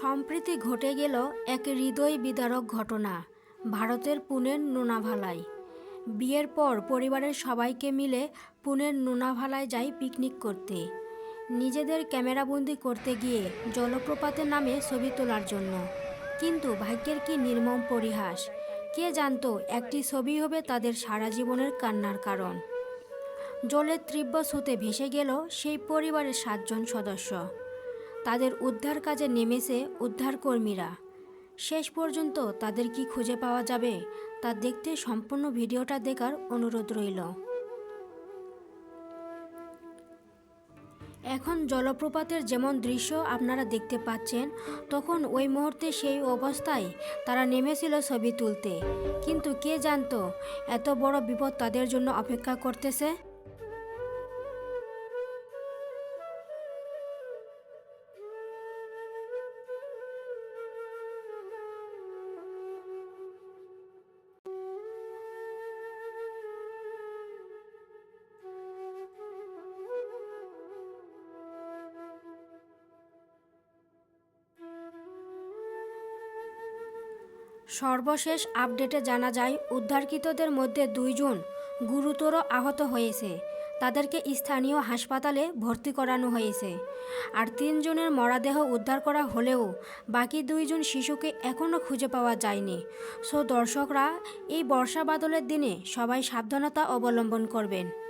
সম্প্রতি ঘটে গেল এক হৃদয় বিদারক ঘটনা, ভারতের পুনের নোনাভালায়। বিয়ের পর পরিবারের সবাইকে মিলে পুনের নোনাভালায় যায় পিকনিক করতে। নিজেদের ক্যামেরাবন্দি করতে গিয়ে জলপ্রপাতের নামে ছবি তোলার জন্য। কিন্তু ভাগ্যের কি নির্মম পরিহাস, কে জানতো একটি ছবি হবে তাদের সারা জীবনের কান্নার কারণ। জলের তীব্র স্রোতে ভেসে গেল সেই পরিবারের সাতজন সদস্য। তাদের উদ্ধার কাজে নেমেছে উদ্ধারকর্মীরা। শেষ পর্যন্ত তাদের কি খুঁজে পাওয়া যাবে তা দেখতে সম্পূর্ণ ভিডিওটা দেখার অনুরোধ রইল। এখন জলপ্রপাতের যেমন দৃশ্য আপনারা দেখতে পাচ্ছেন, তখন ওই মুহূর্তে সেই অবস্থায় তারা নেমেছিল ছবি তুলতে। কিন্তু কে জানতো, এত বড় বিপদ তাদের জন্য অপেক্ষা করতেছে? সর্বশেষ আপডেটে জানা যায়, উদ্ধারকৃতদের মধ্যে দুইজন গুরুতর আহত হয়েছে। তাদেরকে স্থানীয় হাসপাতালে ভর্তি করানো হয়েছে। আর তিনজনের মরাদেহ উদ্ধার করা হলেও বাকি দুইজন শিশুকে এখনও খুঁজে পাওয়া যায়নি। সো দর্শকরা, এই বর্ষা বাদলের দিনে সবাই সাবধানতা অবলম্বন করবেন।